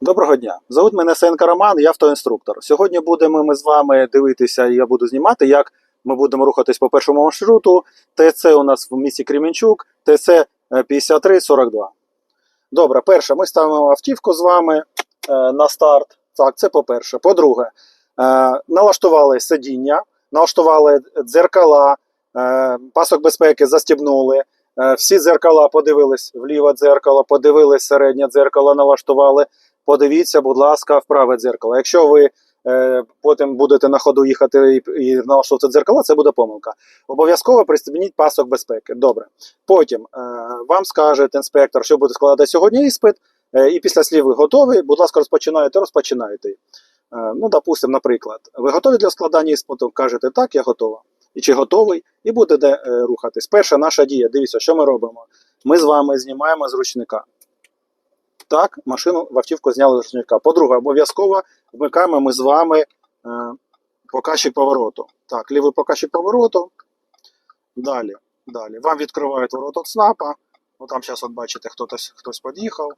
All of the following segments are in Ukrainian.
Доброго дня. Зовут мене Сенка Роман, я автоінструктор. Сьогодні будемо ми з вами дивитися, і я буду знімати, як ми будемо рухатись по першому маршруту. ТЦ у нас в місті Кремінчук, ТЦ е, 5342. Добре, перше, ми ставимо автівку з вами е, на старт. Так, це по-перше. По-друге, е, налаштували сидіння, налаштували дзеркала, е, пасок безпеки застібнули. Е, всі дзеркала подивились вліве дзеркало, подивились середнє дзеркало, налаштували. Подивіться, будь ласка, в праве дзеркало. Якщо ви е, потім будете на ходу їхати і, і налаштовувати дзеркала, це буде помилка. Обов'язково пристебніть пасок безпеки. Добре. Потім е, вам скаже інспектор, що буде складати сьогодні іспит, е, і після слів ви готові. Будь ласка, розпочинаєте, розпочинайте. Е, ну, допустимо, наприклад, ви готові для складання іспиту? Кажете, так, я готова. І чи готовий, і будете е, рухатись. Перша наша дія. Дивіться, що ми робимо. Ми з вами знімаємо з ручника. Так, машину в автівку зняли з ручника. По-друге, обов'язково вмикаємо ми з вами е, показчик повороту. Так, лівий показчик повороту. Далі. Далі. Вам відкривають ворот від СНАПа. Ну там зараз от бачите, хтось, хтось під'їхав.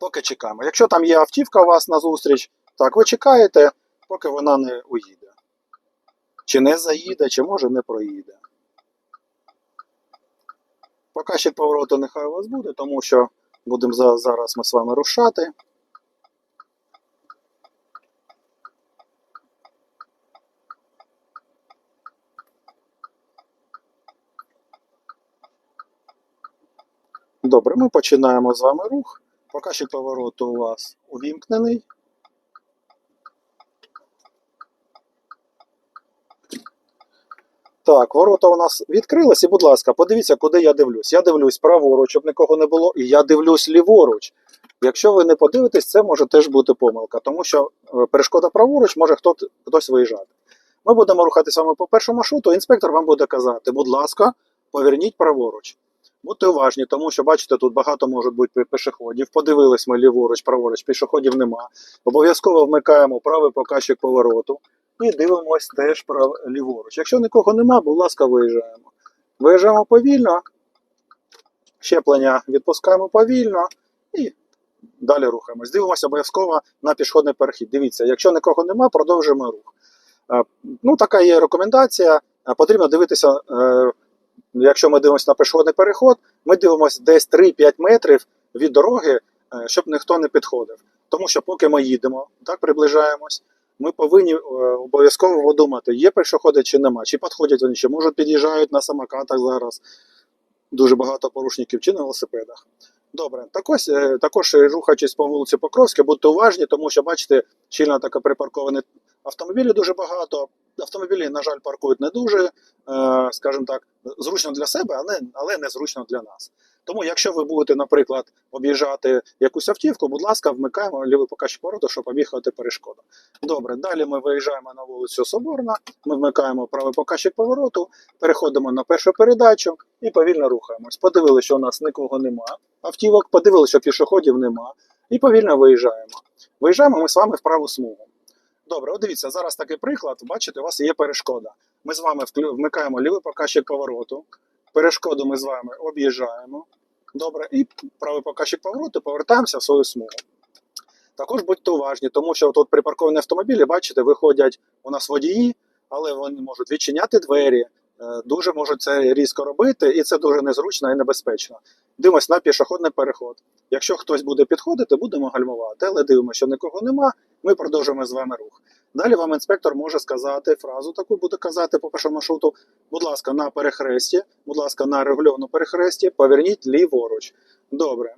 Поки чекаємо. Якщо там є автівка у вас на зустріч, так, ви чекаєте, поки вона не уїде. Чи не заїде, чи може не проїде. Показчик повороту нехай у вас буде, тому що будемо за- зараз ми з вами рушати. Добре, ми починаємо з вами рух. Показчик повороту у вас увімкнений. Так, ворота у нас відкрились, і, будь ласка, подивіться, куди я дивлюсь. Я дивлюсь праворуч, щоб нікого не було, і я дивлюсь ліворуч. Якщо ви не подивитесь, це може теж бути помилка, тому що е, перешкода праворуч може хто, хтось виїжджати. Ми будемо рухатися саме по першому маршруту, інспектор вам буде казати, будь ласка, поверніть праворуч. Будьте уважні, тому що бачите, тут багато може бути пішоходів. Подивились ми ліворуч, праворуч, пішоходів нема. Обов'язково вмикаємо правий показчик повороту і дивимось теж прав... ліворуч. Якщо нікого нема, будь ласка, виїжджаємо. Виїжджаємо повільно, щеплення відпускаємо повільно і далі рухаємось. Дивимося обов'язково на пішохідний перехід. Дивіться, якщо нікого нема, продовжуємо рух. Е, Ну, така є рекомендація. Е, Потрібно дивитися, е, якщо ми дивимося на пішохідний переход, ми дивимося десь 3-5 метрів від дороги, е, щоб ніхто не підходив. Тому що поки ми їдемо, так приближаємось, ми повинні е, обов'язково думати, є пішоходи чи нема, чи підходять вони, чи може під'їжджають на самокатах зараз. Дуже багато порушників чи на велосипедах. Добре, е, також е, рухаючись по вулиці Покровській, будьте уважні, тому що бачите, щільно таке припарковані автомобілі дуже багато. Автомобілі, на жаль, паркують не дуже, е, скажімо так, зручно для себе, але, але не зручно для нас. Тому, якщо ви будете, наприклад, об'їжджати якусь автівку, будь ласка, вмикаємо лівий покажчик повороту, щоб об'їхати перешкоду. Добре, далі ми виїжджаємо на вулицю Соборна, ми вмикаємо правий покажчик повороту, переходимо на першу передачу і повільно рухаємось. Подивилися, що у нас нікого нема. Автівок, подивилися, що пішоходів нема, і повільно виїжджаємо. Виїжджаємо ми з вами в праву смугу. Добре, от дивіться, зараз такий приклад. Бачите, у вас є перешкода. Ми з вами вмикаємо лівий показчик повороту. Перешкоду ми з вами об'їжджаємо. Добре, і правий показчик повороту повертаємося в свою смугу. Також будьте уважні, тому що тут припарковані автомобілі, бачите, виходять у нас водії, але вони можуть відчиняти двері, е, дуже можуть це різко робити, і це дуже незручно і небезпечно. Дивимось на пішохідний переход. Якщо хтось буде підходити, будемо гальмувати, але дивимося, що нікого нема, ми продовжуємо з вами рух. Далі вам інспектор може сказати фразу таку, буде казати по першому маршруту, будь ласка, на перехресті, будь ласка, на регульованому перехресті, поверніть ліворуч. Добре.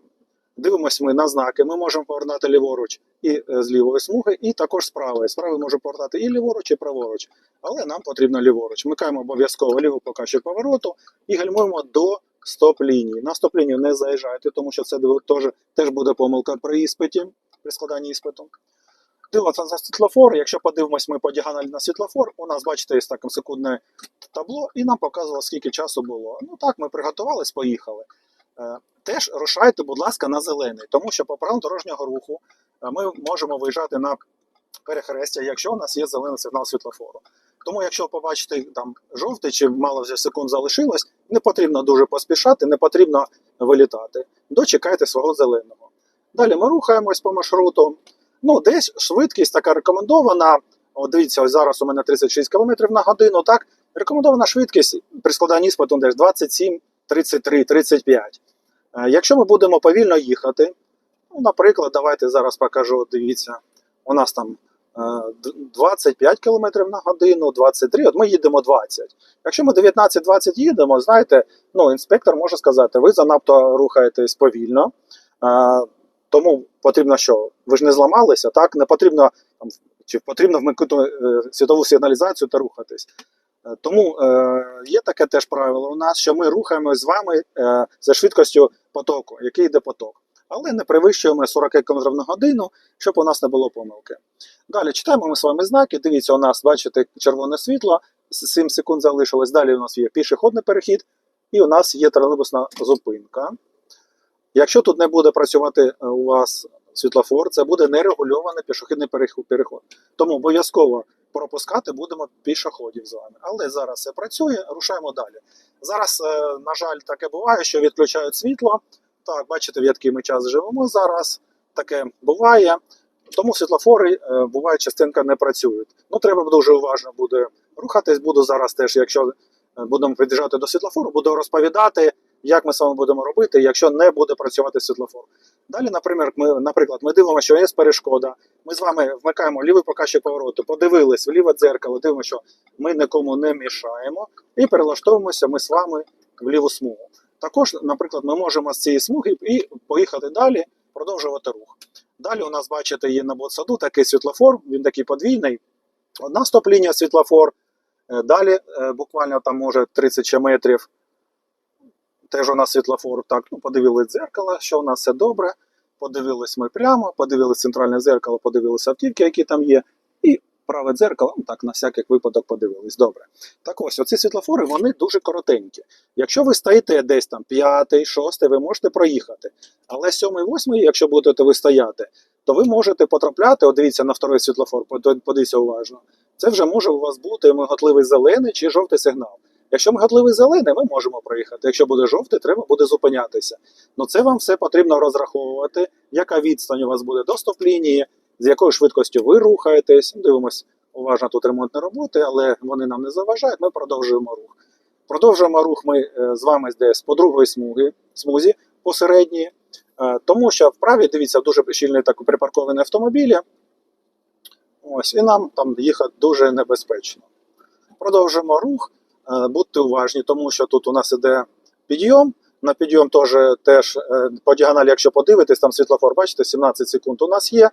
Дивимось ми на знаки. Ми можемо повертати ліворуч і е, з лівої смуги, і також з правої. З правої можемо повертати і ліворуч, і праворуч. Але нам потрібно ліворуч. Вмикаємо обов'язково лівий показчик повороту і гальмуємо до стоп-лінії. На стоп-лінію не заїжджайте, тому що це теж буде помилка при іспиті, при складанні іспиту. Дивимося на світлофор. Якщо подивимось ми по діагоналі на світлофор, у нас, бачите, є таке секундне табло, і нам показувало, скільки часу було. Ну так, ми приготувались, поїхали. Е, Теж рушайте, будь ласка, на зелений, тому що по правилам дорожнього руху е, ми можемо виїжджати на перехрестя, якщо у нас є зелений сигнал світлофору. Тому, якщо побачите там жовтий чи мало вже секунд залишилось, не потрібно дуже поспішати, не потрібно вилітати. Дочекайте свого зеленого. Далі ми рухаємось по маршруту. Ну, десь швидкість така рекомендована. От дивіться, ось зараз у мене 36 км на годину. Так, рекомендована швидкість при складанні іспиту десь 27, 33, 35. Е, Якщо ми будемо повільно їхати, ну, наприклад, давайте зараз покажу, дивіться, у нас там е, 25 км на годину, 23, от ми їдемо 20. Якщо ми 19-20 їдемо, знаєте, ну, інспектор може сказати, ви занадто рухаєтесь повільно, е, тому потрібно що? Ви ж не зламалися, так? Не потрібно там, чи потрібно вмикнути е, світову сигналізацію та рухатись. Е, Тому е, є таке теж правило у нас, що ми рухаємось з вами е, за швидкістю потоку, який йде поток. Але не перевищуємо 40 км на годину, щоб у нас не було помилки. Далі читаємо ми з вами знаки. Дивіться, у нас, бачите, червоне світло, 7 секунд залишилось. Далі у нас є пішохідний перехід, і у нас є тролейбусна зупинка. Якщо тут не буде працювати е, у вас світлофор, це буде нерегульований пішохідний перех- переход. Тому обов'язково пропускати будемо пішоходів з вами. Але зараз все працює, рушаємо далі. Зараз, е, на жаль, таке буває, що відключають світло. Так, бачите, в який ми час живемо зараз. Таке буває. Тому світлофори е, буває, частинка не працюють. Ну, треба дуже уважно буде рухатись. Буду зараз теж, якщо будемо під'їжджати до світлофору, буду розповідати, як ми з вами будемо робити, якщо не буде працювати світлофор. Далі, наприклад, ми, наприклад, ми дивимося, що є перешкода. Ми з вами вмикаємо лівий показчик повороту, подивились в ліве дзеркало, дивимося, що ми нікому не мішаємо, і перелаштовуємося ми з вами в ліву смугу. Також, наприклад, ми можемо з цієї смуги і поїхати далі, продовжувати рух. Далі у нас, бачите, є на ботсаду такий світлофор, він такий подвійний. Одна стоп-лінія світлофор. Е, Далі, е, буквально там може 30 метрів. Теж у нас світлофор. Так, ну, подивились дзеркало, що у нас все добре. Подивились ми прямо, подивились центральне дзеркало, подивилися автівки, які там є. І праве дзеркало, ну так, на всякий випадок подивились. Добре. Так ось, оці світлофори, вони дуже коротенькі. Якщо ви стоїте десь там п'ятий, шостий, ви можете проїхати. Але сьомий, восьмий, якщо будете ви стояти, то ви можете потрапляти, от дивіться на второй світлофор, под- подивіться уважно. Це вже може у вас бути миготливий зелений чи жовтий сигнал. Якщо миготливий зелений, ми можемо проїхати. Якщо буде жовтий, треба буде зупинятися. Ну це вам все потрібно розраховувати, яка відстань у вас буде до стоп-лінії, з якою швидкістю ви рухаєтесь. Дивимось уважно тут ремонтні роботи, але вони нам не заважають. Ми продовжуємо рух. Продовжуємо рух ми е, з вами десь по другої смуги, смузі посередній, е, тому що вправі, дивіться, дуже щільні так припарковані автомобілі. Ось, і нам там їхати дуже небезпечно. Продовжуємо рух. Е, Будьте уважні, тому що тут у нас іде підйом. На підйом теж, теж е, по діагоналі, якщо подивитись, там світлофор, бачите, 17 секунд у нас є.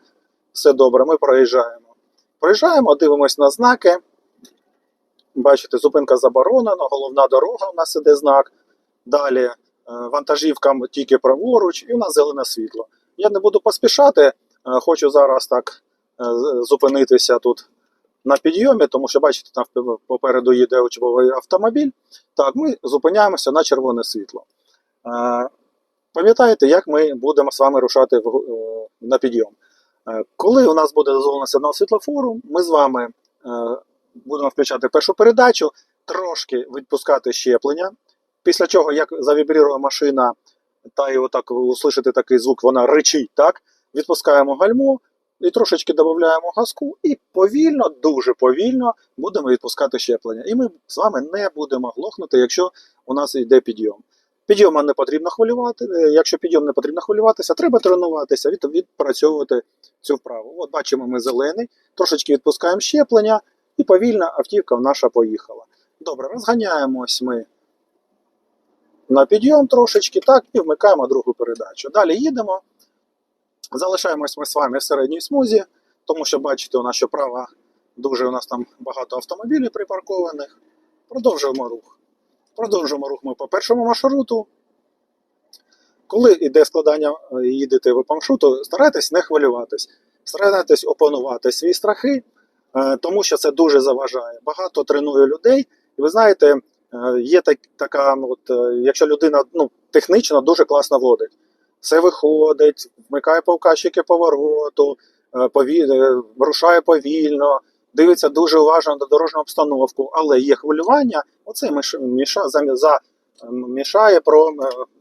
Все добре, ми проїжджаємо. Проїжджаємо, дивимось на знаки. Бачите, зупинка заборонена, головна дорога у нас іде знак. Далі е, вантажівкам тільки праворуч, і у нас зелене світло. Я не буду поспішати, хочу зараз так зупинитися тут на підйомі, тому що бачите, там попереду їде учбовий автомобіль. Так, ми зупиняємося на червоне світло. Е, Пам'ятаєте, як ми будемо з вами рушати е, на підйом? Е, Коли у нас буде дозволено сигнал світлофору, ми з вами будемо включати першу передачу, трошки відпускати щеплення. Після чого, як завібрірує машина, та і отак услышите такий звук, вона ричить, так? Відпускаємо гальму і трошечки додаємо газку, і повільно, дуже повільно будемо відпускати щеплення. І ми з вами не будемо глохнути, якщо у нас йде підйом. Підйома не потрібно хвилювати. е, Якщо підйом не потрібно хвилюватися, треба тренуватися, від, відпрацьовувати цю вправу. От бачимо, ми зелений, трошечки відпускаємо щеплення, і повільно автівка наша поїхала. Добре, розганяємось ми на підйом трошечки, так, і вмикаємо другу передачу. Далі їдемо. Залишаємось ми з вами в середній смузі, тому що бачите, у нас що права дуже у нас там багато автомобілів припаркованих. Продовжуємо рух. Продовжуємо рух ми по першому маршруту. Коли йде складання, е, їдете по маршруту, старайтесь не хвилюватись, старайтесь опанувати свої страхи, е, тому що це дуже заважає. Багато тренує людей, і ви знаєте, е, є так, така, ну, от, якщо людина ну, технічно дуже класно водить, все виходить, вмикає показчики повороту, е, пові... е, рушає повільно, дивиться дуже уважно на дорожню обстановку, але є хвилювання, оце міш- міша, за, за, мішає про, е,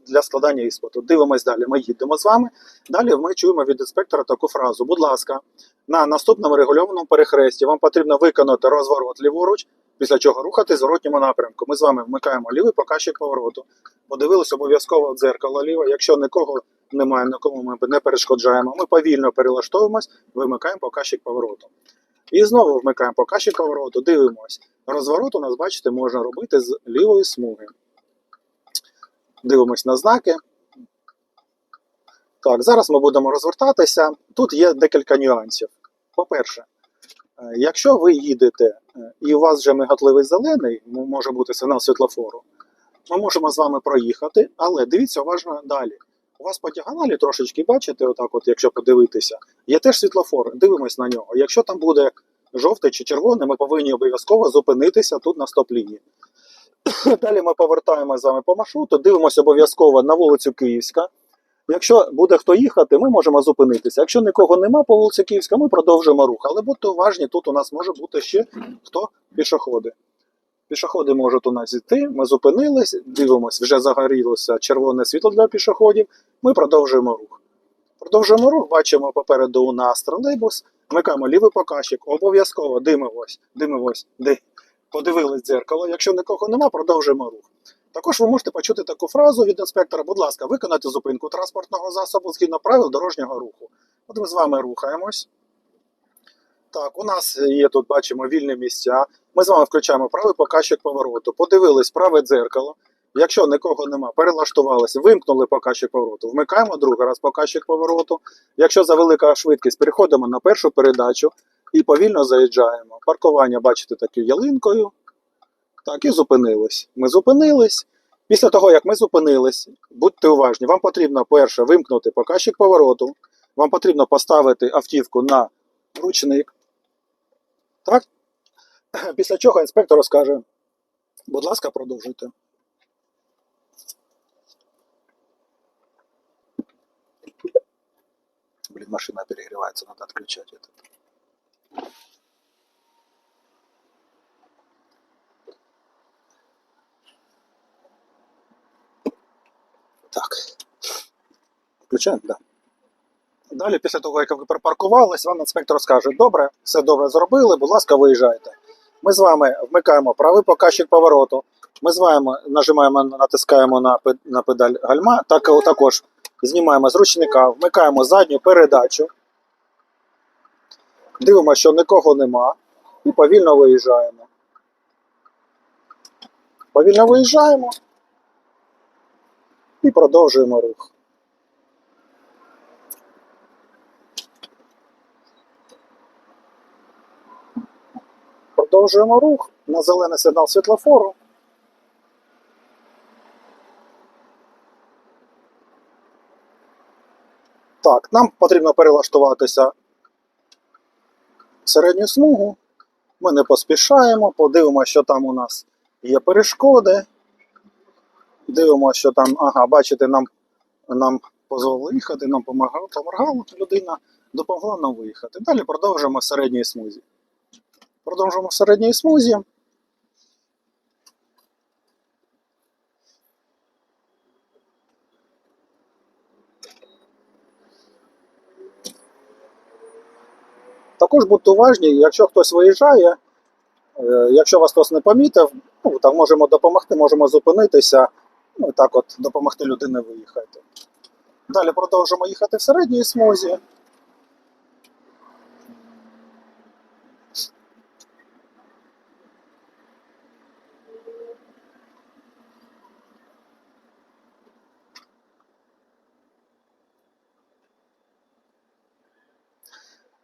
для складання іспиту. Дивимось далі. Ми їдемо з вами. Далі ми чуємо від інспектора таку фразу: будь ласка, на наступному регульованому перехресті вам потрібно виконати розворот ліворуч, після чого рухати в зворотньому напрямку. Ми з вами вмикаємо лівий показчик повороту. Подивилися обов'язково дзеркало ліве. Якщо нікого немає, нікому ми не перешкоджаємо, ми повільно перелаштовуємось, вимикаємо показчик повороту. І знову вмикаємо показчик повороту, дивимось. Розворот у нас, бачите, можна робити з лівої смуги. Дивимось на знаки. Так, зараз ми будемо розвертатися. Тут є декілька нюансів. По-перше, якщо ви їдете е, і у вас вже мигатливий зелений, може бути сигнал світлофору, ми можемо з вами проїхати, але дивіться уважно далі. У вас по діагоналі трошечки бачите, отак, от, якщо подивитися, є теж світлофор. Дивимось на нього. Якщо там буде жовтий чи червоний, ми повинні обов'язково зупинитися тут на стоп-лінії. Далі ми повертаємо з вами по маршруту, дивимося обов'язково на вулицю Київська. Якщо буде хто їхати, ми можемо зупинитися. Якщо нікого нема по вулиці Київська, ми продовжуємо рух. Але будьте уважні, тут у нас може бути ще хто пішоходи. Пішоходи можуть у нас йти, ми зупинились, дивимося, вже загорілося червоне світло для пішоходів. Ми продовжуємо рух. Продовжуємо рух, бачимо попереду у нас тролейбус, вмикаємо лівий показчик, обов'язково дивимось, дивимось, де подивились дзеркало. Якщо нікого нема, продовжуємо рух. Також ви можете почути таку фразу від інспектора: будь ласка, виконайте зупинку транспортного засобу згідно правил дорожнього руху. От ми з вами рухаємось. Так, у нас є тут, бачимо, вільні місця. Ми з вами включаємо правий показчик повороту. Подивились праве дзеркало. Якщо нікого нема, перелаштувалися, вимкнули показчик повороту. Вмикаємо другий раз показчик повороту. Якщо за велика швидкість, переходимо на першу передачу і повільно заїжджаємо. Паркування, бачите, такі ялинкою. Так, і зупинились. Ми зупинились. Після того, як ми зупинились, будьте уважні, вам потрібно перше вимкнути показчик повороту, вам потрібно поставити автівку на ручник. Так? Після чого інспектор розкаже, будь ласка, продовжуйте. Блин, машина перегревается, надо отключать Так. Включаємо? Да. Далі, після того, як ви припаркувались, вам інспектор скаже, добре, все добре зробили, будь ласка, виїжджайте. Ми з вами вмикаємо правий показчик повороту. Ми з вами нажимаємо, натискаємо на, на педаль гальма, так, також знімаємо з ручника, вмикаємо задню передачу. Дивимося, що нікого нема. І повільно виїжджаємо. Повільно виїжджаємо і продовжуємо рух. Продовжуємо рух на зелений сигнал світлофору. Так, нам потрібно перелаштуватися в середню смугу. Ми не поспішаємо, подивимося, що там у нас є перешкоди. Дивимося, що там, ага, бачите, нам, нам дозволили їхати, нам помагала, помагала людина, допомогла нам виїхати. Далі продовжуємо середній смузі. Продовжуємо середній смузі. Також будьте уважні, якщо хтось виїжджає, е, якщо вас хтось не помітив, ну, так можемо допомогти, можемо зупинитися, ну і так от допомогти людині виїхати. Далі продовжимо їхати в середній смузі.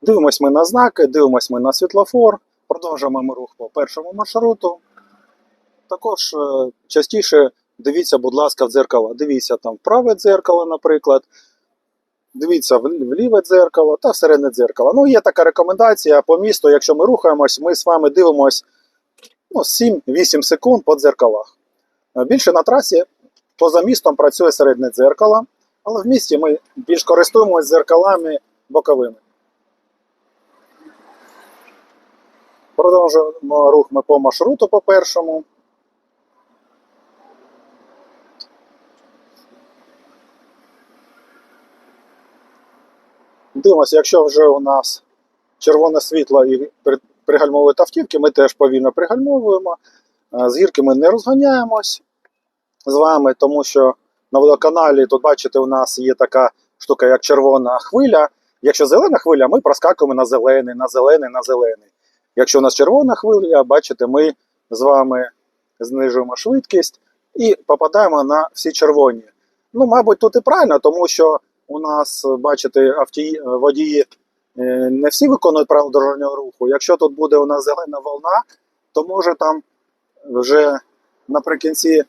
Дивимось ми на знаки, дивимось ми на світлофор, продовжуємо ми рух по першому маршруту. Також е, частіше дивіться, будь ласка, в дзеркало. Дивіться там праве дзеркало, наприклад. Дивіться в ліве дзеркало та в середнє дзеркало. Ну, є така рекомендація по місту, якщо ми рухаємось, ми з вами дивимось ну, 7-8 секунд по дзеркалах. Е, Більше на трасі поза містом працює середнє дзеркало, але в місті ми більш користуємося дзеркалами боковими. Продовжуємо рух ми по маршруту по першому. Дивимося, якщо вже у нас червоне світло і при- пригальмовують автівки, ми теж повільно пригальмовуємо. Е, З гірки ми не розганяємось з вами, тому що на водоканалі тут, бачите, у нас є така штука, як червона хвиля. Якщо зелена хвиля, ми проскакуємо на зелений, на зелений, на зелений. Якщо у нас червона хвиля, бачите, ми з вами знижуємо швидкість і попадаємо на всі червоні. Ну, мабуть, тут і правильно, тому що у нас, бачите, авті... водії е, не всі виконують правила дорожнього руху. Якщо тут буде у нас зелена волна, то може там вже наприкінці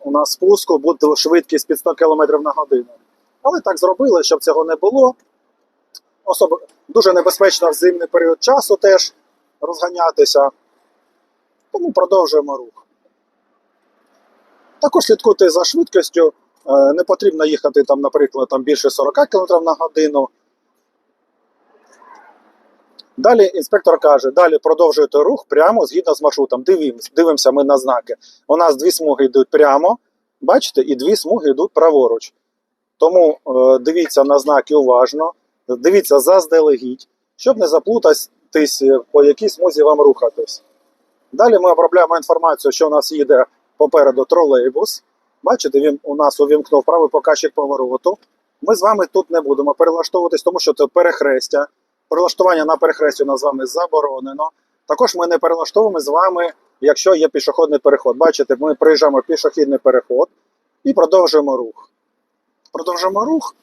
у нас спуску буде швидкість під 100 км на годину. Але так зробили, щоб цього не було. Особ... Дуже небезпечно в зимний період часу теж розганятися. Тому продовжуємо рух. Також слідкуйте за швидкістю. Е, Не потрібно їхати, там, наприклад, там більше 40 км на годину. Далі інспектор каже: далі продовжуйте рух прямо згідно з маршрутом. Дивимось, дивимося ми на знаки. У нас дві смуги йдуть прямо, бачите, і дві смуги йдуть праворуч. Тому е, дивіться на знаки уважно, дивіться заздалегідь, щоб не заплутатись, е, по якій смузі вам рухатись. Далі ми обробляємо інформацію, що у нас їде попереду тролейбус. Бачите, він у нас увімкнув правий показчик повороту. Ми з вами тут не будемо перелаштовуватись, тому що це перехрестя. Перелаштування на перехресті у нас з вами заборонено. Також ми не перелаштовуємо з вами, якщо є пішохідний переход. Бачите, ми приїжджаємо в пішохідний переход і продовжуємо рух. Продовжуємо рух.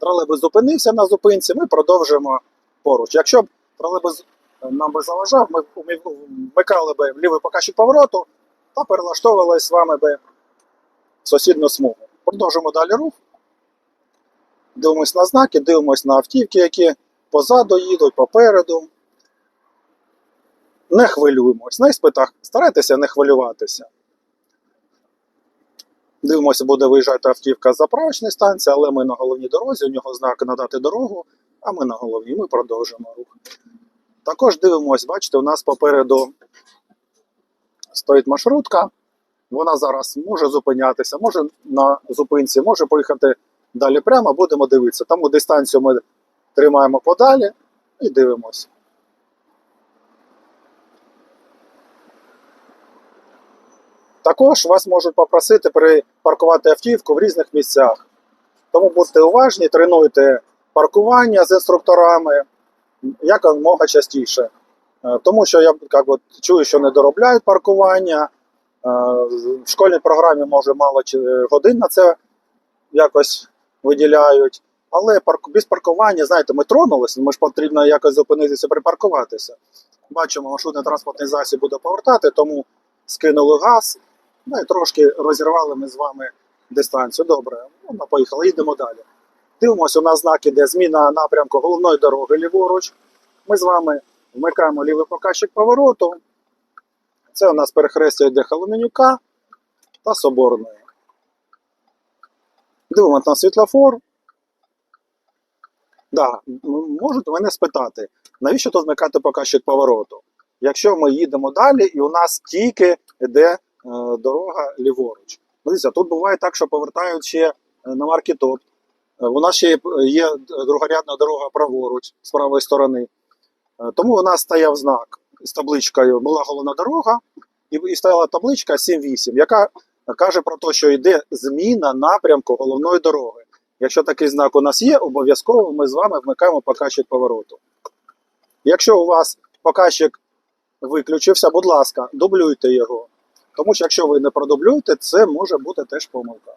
Тролейбус зупинився на зупинці, ми продовжуємо поруч. Якщо б тролейбус нам би заважав, ми вмикали в лівий показчик повороту та перелаштовувалися з вами би в сусідню смугу. Продовжуємо далі рух. Дивимось на знаки, дивимось на автівки, які позаду їдуть, попереду. Не хвилюємось. На іспитах старайтеся не хвилюватися. Дивимося, буде виїжджати автівка з заправочної станції, але ми на головній дорозі, у нього знак надати дорогу, а ми на головній, ми продовжуємо рух. Також дивимось, бачите, у нас попереду стоїть маршрутка. Вона зараз може зупинятися, може на зупинці, може поїхати далі прямо, будемо дивитися. Тому дистанцію ми тримаємо подалі і дивимося. Також вас можуть попросити припаркувати автівку в різних місцях. Тому будьте уважні, тренуйте паркування з інструкторами якомога частіше. Е, Тому що я як от, чую, що не доробляють паркування. Е, В школьній програмі може мало чи- годин на це якось виділяють. Але без паркування, знаєте, ми тронулися, ми ж потрібно якось зупинитися, припаркуватися. Бачимо, маршрутний транспортний засіб буде повертати, тому скинули газ, ну і трошки розірвали ми з вами дистанцію. Добре, ну, поїхали, їдемо далі. Дивимося, у нас знак іде зміна напрямку головної дороги ліворуч. Ми з вами вмикаємо лівий показчик повороту. Це у нас перехрестя йде Холоменюка та Соборної. Дивимося на світлофор. Да, можуть мене спитати, навіщо тут вмикати показчик повороту? Якщо ми їдемо далі, і у нас тільки йде е, дорога ліворуч. Дивіться, тут буває так, що повертають ще е, на маркетоп. Е, У нас ще є- другорядна дорога праворуч з правої сторони. Тому у нас стояв знак з табличкою була головна дорога, і, і стояла табличка 7-8, яка каже про те, що йде зміна напрямку головної дороги. Якщо такий знак у нас є, обов'язково ми з вами вмикаємо показчик повороту. Якщо у вас показчик виключився, будь ласка, дублюйте його. Тому що якщо ви не продублюєте, це може бути теж помилка.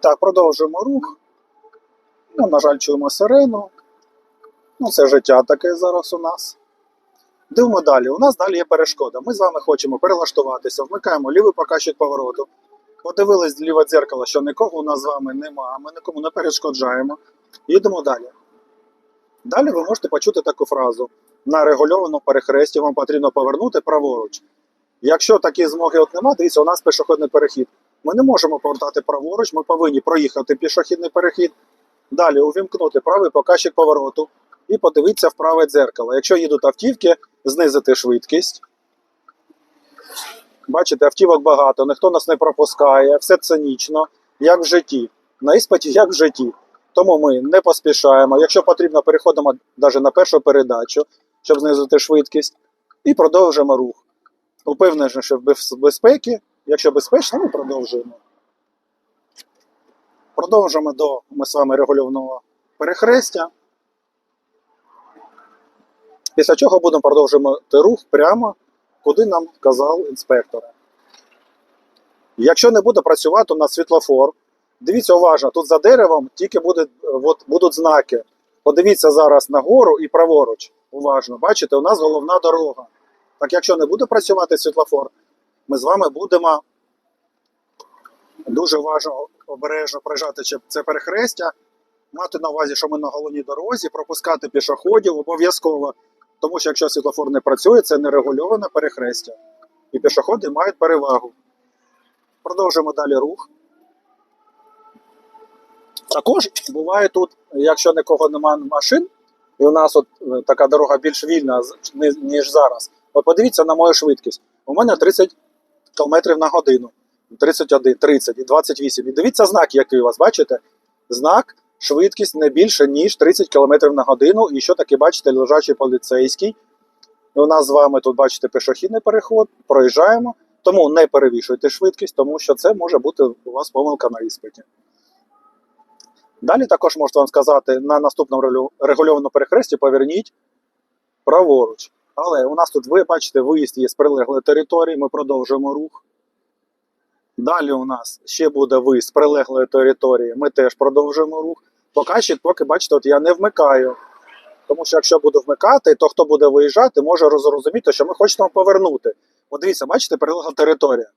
Так, продовжуємо рух. Ну, на жаль, чуємо сирену. Ну, це життя таке зараз у нас. Дивимо далі. У нас далі є перешкода. Ми з вами хочемо перелаштуватися, вмикаємо лівий показчик повороту. Подивились ліве дзеркало, що нікого у нас з вами нема, ми нікому не перешкоджаємо. Їдемо далі. Далі ви можете почути таку фразу: на регульованому перехресті вам потрібно повернути праворуч. Якщо такої змоги от нема, дивіться, у нас пішохідний перехід. Ми не можемо повертати праворуч, ми повинні проїхати пішохідний перехід, далі увімкнути правий показчик повороту і подивіться в праве дзеркало. Якщо їдуть автівки, знизити швидкість. Бачите, автівок багато, ніхто нас не пропускає, все цинічно, як в житті. На іспиті, як в житті. Тому ми не поспішаємо. Якщо потрібно, переходимо навіть на першу передачу, щоб знизити швидкість, і продовжимо рух. Упевненіше в без- безпеки. Якщо безпечно, ми продовжуємо. Продовжимо до ми з вами регульованого перехрестя. Після чого будемо продовжувати рух прямо, куди нам казав інспектор. Якщо не буде працювати у нас світлофор, дивіться уважно, тут за деревом тільки буде, от, будуть знаки. Подивіться зараз нагору і праворуч. Уважно. Бачите, у нас головна дорога. Так якщо не буде працювати світлофор, ми з вами будемо дуже уважно, обережно проїжджати чи- це перехрестя, мати на увазі, що ми на головній дорозі, пропускати пішоходів обов'язково. Тому що якщо світлофор не працює, це нерегульоване перехрестя. І пішоходи мають перевагу. Продовжуємо далі рух. Також буває тут, якщо нікого немає машин, і у нас от е, така дорога більш вільна, ніж зараз. От подивіться на мою швидкість. У мене 30 км на годину. 31, 30 і 28. І дивіться знак, який у вас, бачите? Знак, швидкість не більше, ніж 30 км на годину. І що таке, бачите, лежачий поліцейський. У нас з вами тут, бачите, пішохідний переход, проїжджаємо. Тому не перевішуйте швидкість, тому що це може бути у вас помилка на іспиті. Далі також можу вам сказати, на наступному регульованому перехресті поверніть праворуч. Але у нас тут, ви бачите, виїзд є з прилеглої території, ми продовжуємо рух. Далі у нас ще буде виїзд з прилеглої території, ми теж продовжуємо рух. Показчик, поки бачите, от я не вмикаю. Тому що якщо буду вмикати, то хто буде виїжджати, може розрозуміти, що ми хочемо повернути. От дивіться, бачите, прилегла територія.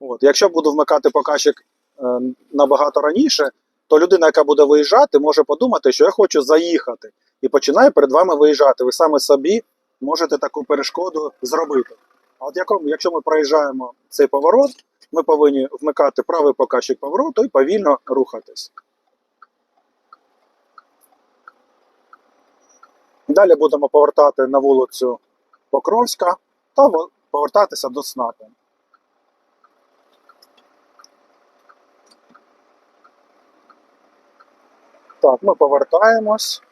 От, якщо буду вмикати показчик е, набагато раніше, то людина, яка буде виїжджати, може подумати, що я хочу заїхати. І починає перед вами виїжджати. Ви саме собі можете таку перешкоду зробити. А от якому, якщо ми проїжджаємо цей поворот, ми повинні вмикати правий показчик повороту і повільно рухатись. Далі будемо повертати на вулицю Покровська та повертатися до СНАПу. Так, ми повертаємось.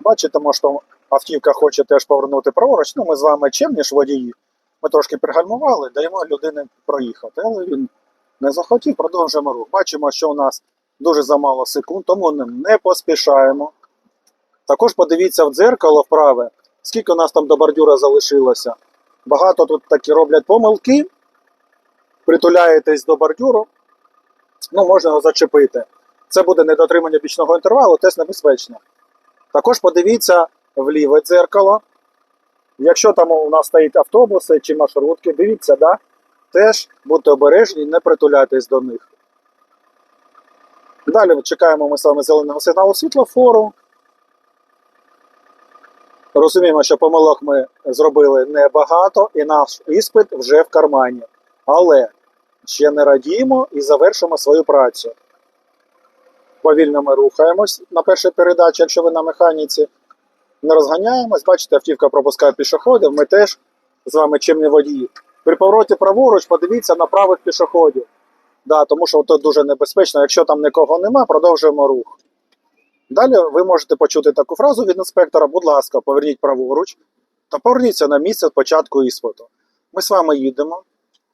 Бачите, може, автівка хоче теж повернути праворуч. Ну, ми з вами чим, ніж водії. Ми трошки пригальмували, даємо людині проїхати, але він не захотів, продовжуємо рух. Бачимо, що у нас дуже замало секунд, тому не поспішаємо. Також подивіться в дзеркало вправе, скільки у нас там до бордюра залишилося. Багато тут такі роблять помилки. Притуляєтесь до бордюру, ну можна його зачепити. Це буде недотримання бічного інтервалу, теж небезпечно. Також подивіться в ліве дзеркало. Якщо там у нас стоять автобуси чи маршрутки, дивіться, да? теж будьте обережні, не притуляйтесь до них. Далі чекаємо ми вами зеленого сигналу світлофору. Розуміємо, що помилок ми зробили небагато, і наш іспит вже в кармані. Але ще не радіємо і завершимо свою працю. Повільно ми рухаємось на першій передачі, якщо ви на механіці. Не розганяємось, бачите, автівка пропускає пішоходів, ми теж з вами чимні водії. При повороті праворуч подивіться на правих пішоходів. Да, тому що тут дуже небезпечно. Якщо там нікого нема, продовжуємо рух. Далі ви можете почути таку фразу від інспектора: будь ласка, поверніть праворуч та поверніться на місце початку іспиту. Ми з вами їдемо.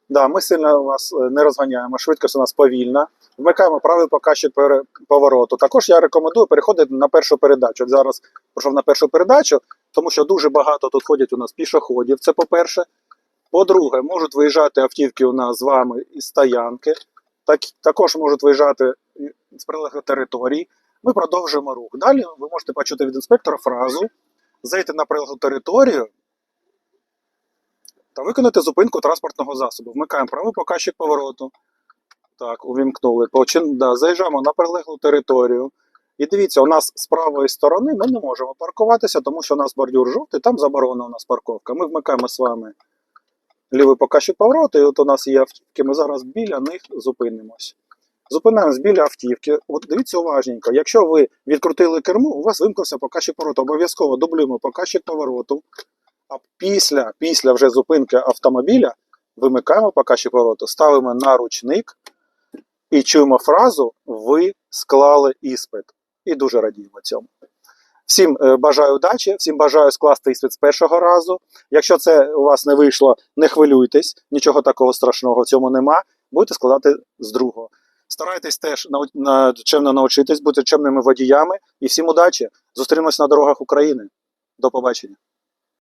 Да, ми сильно вас е, не розганяємо, швидкість у нас повільна. Вмикаємо правий показчик пере- повороту. Також я рекомендую переходити на першу передачу. От зараз пройшов на першу передачу, тому що дуже багато тут ходять у нас пішоходів. Це по-перше. По-друге, можуть виїжджати автівки у нас з вами із стоянки. Так, також можуть виїжджати з прилеглих територій. Ми продовжуємо рух. Далі ви можете почути від інспектора фразу зайти на прилеглу територію та виконати зупинку транспортного засобу. Вмикаємо правий показчик повороту. Так, увімкнули. Почин... Да, заїжджаємо на прилеглу територію. І дивіться, у нас з правої сторони ми не можемо паркуватися, тому що у нас бордюр жовтий, там заборонена у нас парковка. Ми вмикаємо з вами лівий показчик повороту, і от у нас є автівки, ми зараз біля них зупинимось. Зупинаємось біля автівки. От дивіться уважненько. Якщо ви відкрутили кермо, у вас вимкнувся показчик повороту. Обов'язково дублюємо показчик повороту. А після, після вже зупинки автомобіля вимикаємо показчик повороту, ставимо на ручник і чуємо фразу Ви склали іспит. І дуже радіємо цьому. Всім е, бажаю удачі, всім бажаю скласти іспит з першого разу. Якщо це у вас не вийшло, не хвилюйтесь, нічого такого страшного в цьому нема. Будете складати з другого. Старайтесь теж на, чемно навчитись, бути чемними водіями і всім удачі. Зустрінемось на дорогах України. До побачення.